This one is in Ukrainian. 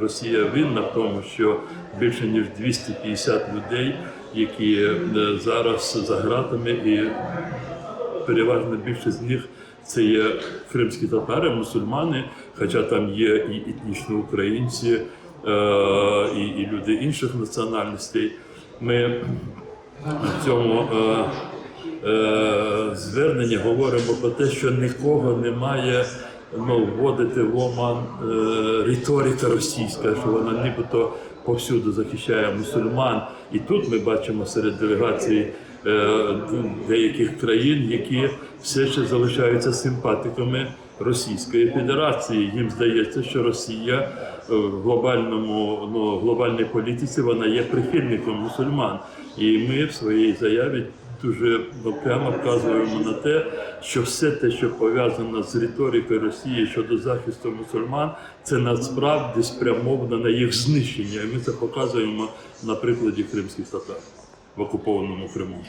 Росія винна в тому, що більше ніж 250 людей, які е, зараз за ґратами, і переважно більшість з них це є кримські татари, мусульмани, хоча там є і етнічні українці, е, і, і люди інших національностей. Ми в цьому е, зверненні говоримо про те, що нікого немає ну, вводити в оман е, риторика російська, що вона нібито повсюди захищає мусульман. І тут ми бачимо серед делегацій е, деяких країн, які все ще залишаються симпатиками Російської Федерації. Їм здається, що Росія е, в глобальному ну, глобальній політиці вона є прихильником мусульман. І ми в своїй заяві дуже прямо вказуємо на те, що все те, що пов'язано з риторикою Росії щодо захисту мусульман, це насправді спрямовано на їх знищення. І ми це показуємо на прикладі кримських татар в окупованому Криму.